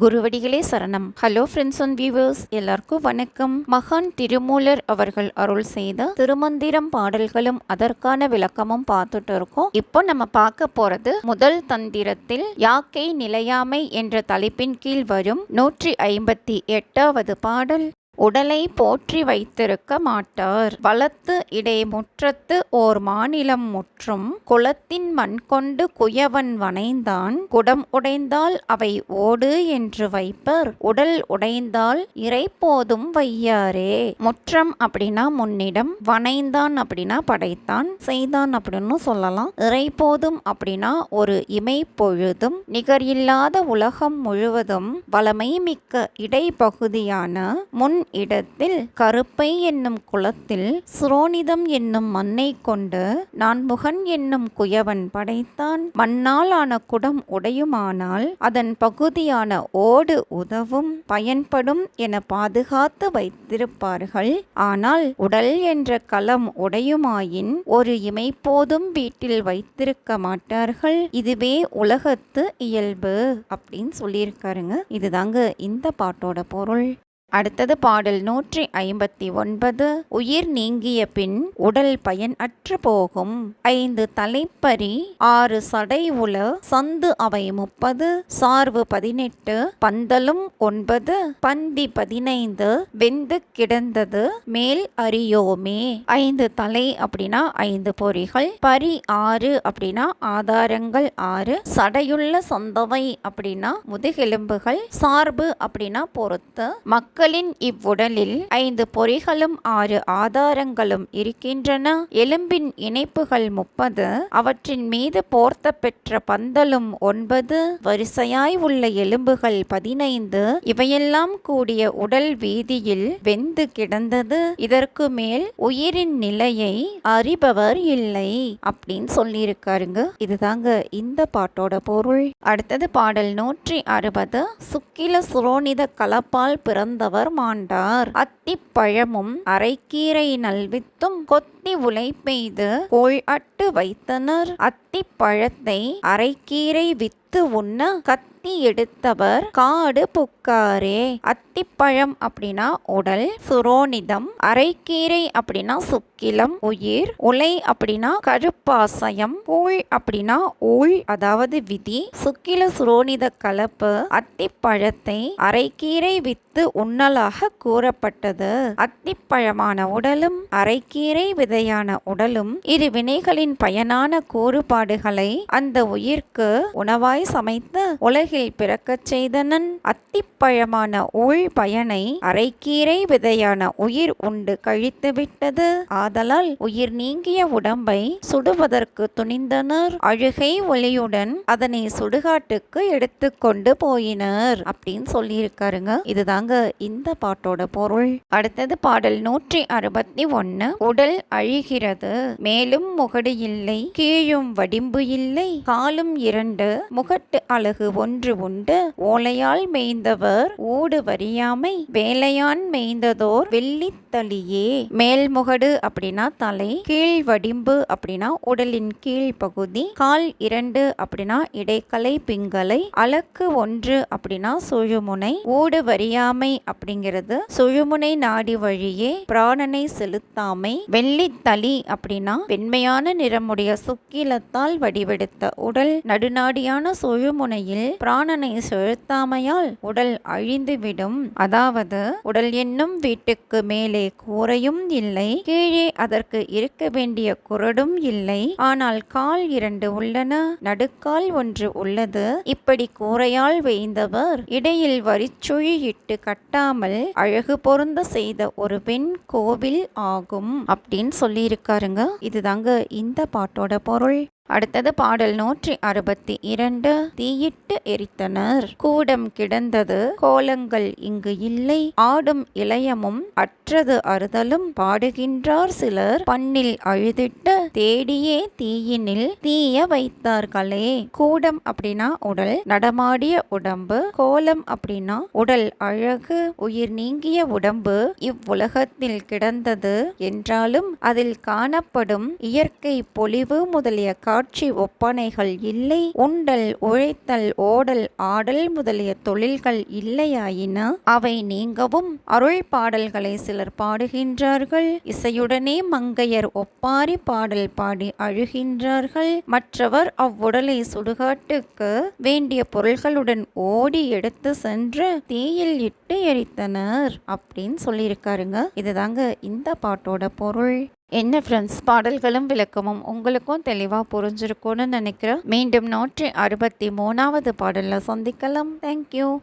குருவடிகளே சரணம். Hello friends and viewers எல்லாருக்கும் வணக்கம். மகான் திருமூலர் அவர்கள் அருள் செய்த திருமந்திரம் பாடல்களும் அதற்கான விளக்கமும் பார்த்துட்டு இருக்கோம். இப்போ நம்ம பார்க்க போறது முதல் தந்திரத்தில் யாக்கை நிலையாமை என்ற தலைப்பின் கீழ் வரும் நூற்றி ஐம்பத்தி எட்டாவது பாடல். உடலை போற்றி வைத்திருக்க மாட்டார். வளத்து இடை முற்றத்து ஓர் மாநிலம் முற்றும். குளத்தின் மண் கொண்டு குயவன் வனைந்தான் குடம் உடைந்தால் அவை ஓடு என்று வைப்பர். உடல் உடைந்தால் இறைப்போதும் வையாரே. முற்றம் அப்படின்னா முன்னிடம் வனைந்தான் அப்படின்னா படைத்தான் செய்தான் அப்படின்னு சொல்லலாம். இறைப்போதும் அப்படின்னா ஒரு இமை பொழுதும் நிகர் இல்லாத உலகம் முழுவதும் வளமை மிக்க இடைப்பகுதியான முன் இடத்தில் கருப்பை என்னும் குளத்தில் சுரோனிதம் என்னும் மண்ணை கொண்டு நான் முகன் என்னும் குயவன் படைத்தான். மண்ணால் ஆன குடம் உடையுமானால் அதன் பகுதியான ஓடு உதவும் பயன்படும் என பாதுகாத்து வைத்திருப்பார்கள். ஆனால் உடல் என்ற களம் உடையுமாயின் ஒரு இமைப்போதும் வீட்டில் வைத்திருக்க மாட்டார்கள். இதுவே உலகத்து இயல்பு அப்படின்னு சொல்லியிருக்காருங்க. இதுதாங்க இந்த பாட்டோட பொருள். அடுத்தது பாடல் நூற்றி ஐம்பத்தி ஒன்பது உயிர் நீங்கிய பின் உடல் பயன் அற்று போகும். ஐந்து தலைப்பறி ஆறு சடை உல சந்து அவை முப்பது சார்பு பதினெட்டு பந்தலும் ஒன்பது பந்தி பதினைந்து வெந்து கிடந்தது மேல் அறியோமே ஐந்து தலை அப்படின்னா ஐந்து பொறிகள் பரி ஆறு அப்படின்னா ஆதாரங்கள் ஆறு சடையுள்ள சொந்தவை அப்படின்னா முதுகெலும்புகள் சார்பு அப்படின்னா பொறுத்து மக்களின் இவ்வுடலில் ஐந்து பொறிகளும் ஆறு ஆதாரங்களும் இருக்கின்றன. எலும்பின் இணைப்புகள் முப்பது அவற்றின் மீது போர்த்த பெற்ற பந்தலும் ஒன்பது வரிசையாய் உள்ள எலும்புகள் பதினைந்து இவையெல்லாம் கூடிய உடல் வீதியில் வெந்து கிடந்தது. இதற்கு மேல் உயிரின் நிலையை அறிபவர் இல்லை அப்படின்னு சொல்லியிருக்காருங்க. இதுதாங்க இந்த பாட்டோட பொருள். அடுத்தது பாடல் நூற்றி அறுபது சுக்கில சுரோனித கலப்பால் பிறந்த பிறந்தவர் மாண்டார். அத்திப்பழமும் அரைக்கீரை நல்வித்தும் கொத்தி உலை பெய்து கோள் அட்டு வைத்தனர். அத்திப்பழத்தை அரைக்கீரை வித்து உண்ண அத்தி எடுத்தவர் காடு புக்காரே. அத்திப்பழம் அப்படின்னா உடல் சுரோனிதம் அரைக்கீரை அப்படின்னா சுக்கிலம் உயிர் உலை அப்படின்னா கருப்பாசயம் ஊழ் அப்படின்னா ஊழ் அதாவது விதி சுக்கில சுரோனித கலப்பு அத்திப்பழத்தை அரைக்கீரை வித்து உண்ணலாக கூறப்பட்டது. அத்திப்பழமான உடலும் அரைக்கீரை விதையான உடலும் இரு வினைகளின் பயனான கூறுபாடுகளை அந்த உயிர்க்கு உணவாய் சமைத்து உலகில் பிறக்கச் செய்தனன் அத்திப்பழமான ஊழ் பயனை அரைக்கீரை விதையான உயிர் உண்டு கழித்துவிட்டது ஆதலால் உயிர் நீங்கிய உடம்பை சுடுவதற்கு துணிந்தனர். அழுகை ஒளியுடன் அதனை சுடுகாட்டுக்கு எடுத்து கொண்டு போயினர் அப்படின்னு சொல்லியிருக்காருங்க. இதுதாங்க இந்த பாட்டோட பொருள். அடுத்தது பாடல் நூற்றி அறுபத்தி ஒன்னு. உடல் அழிகிறது மேலும் முகடு இல்லை கீழும் வடிம்பு இல்லை காலும் இரண்டு முகட்டு அழகு ஒன்று. உண்டு ஓலையால் மேய்ந்தவர் ஊடு வரியாமை வேலையான் மேய்ந்ததோர் வெள்ளித்தளியே மேல்முகடு அப்படின்னா தலை கீழ் வடிம்பு அப்படின்னா உடலின் கீழ் பகுதி கால் இரண்டு அப்படின்னா இடைக்கலை பிங்கலை அலக்கு ஒன்று அப்படின்னா சுழுமுனை. ஊடு வரியாமை அப்படிங்கிறது சுழுமுனை நாடி வழியே பிராணனை செலுத்தாமை. வெள்ளித்தளி அப்படின்னா வெண்மையான நிறமுடைய சுக்கிலத்தால் வடிவெடுத்த உடல். நடுநாடியான சுழுமுனையில் பிராணனை செலுத்தாமையால் உடல் அழிந்துவிடும். அதாவது உடல் என்னும் வீட்டுக்கு மேலே கூரையும் இல்லை கீழே அதற்கு இருக்க வேண்டிய குரடும் இல்லை. ஆனால் கால் இரண்டு உள்ளன நடுக்கால் ஒன்று உள்ளது. இப்படி கூரையால் வேய்ந்தவர் இடையில் வரிச்சுழியிட்டு கட்டாமல் அழகு பொருந்த செய்த ஒரு பெண் கோவில் ஆகும். அப்படின்னு சொல்லியிருக்காருங்க. இதுதாங்க இந்த பாட்டோட பொருள். அடுத்தது பாடல் நூற்றி அறுபத்தி இரண்டு. தீயிட்டு எரித்தனர். கூடம் கிடந்தது. கோலங்கள் இங்கு இல்லை. ஆடும் இளையமும் அற்றது அறுதலும். பாடுகின்றார் சிலர். பண்ணில் அழுதிட்டு தேடியே தீயினில் தீய வைத்தார்களே. கூடம் அப்படின்னா உடல். நடமாடிய உடம்பு. கோலம் அப்படின்னா உடல் அழகு. உயிர் நீங்கிய உடம்பு இவ்வுலகத்தில் கிடந்தது என்றாலும் அதில் காணப்படும் இயற்கை பொலிவு முதலிய சாட்சி ஒப்பனைகள் இல்லை. உண்டல் உழைத்தல் ஓடல் ஆடல் முதலிய தொழில்கள் இல்லையாயின. அவை நீங்கவும் அருள் பாடல்களை சிலர் பாடுகின்றார்கள். இசையுடனே மங்கையர் ஒப்பாரி பாடல் பாடி அழுகின்றார்கள். மற்றவர் அவ்வுடலை சுடுகாட்டுக்கு வேண்டிய பொருள்களுடன் ஓடி எடுத்து சென்று தீயில் இட்டு எரித்தனர். அப்படின்னு சொல்லியிருக்காருங்க. இதுதாங்க இந்த பாட்டோட பொருள். என்ன ஃப்ரெண்ட்ஸ் பாடல்களும் விளக்கமும் உங்களுக்கும் தெளிவாக புரிஞ்சிருக்கும்னு நினைக்கிறேன். மீண்டும் நூற்றி அறுபத்தி மூணாவது பாடலில் சந்திக்கலாம். தேங்க்யூ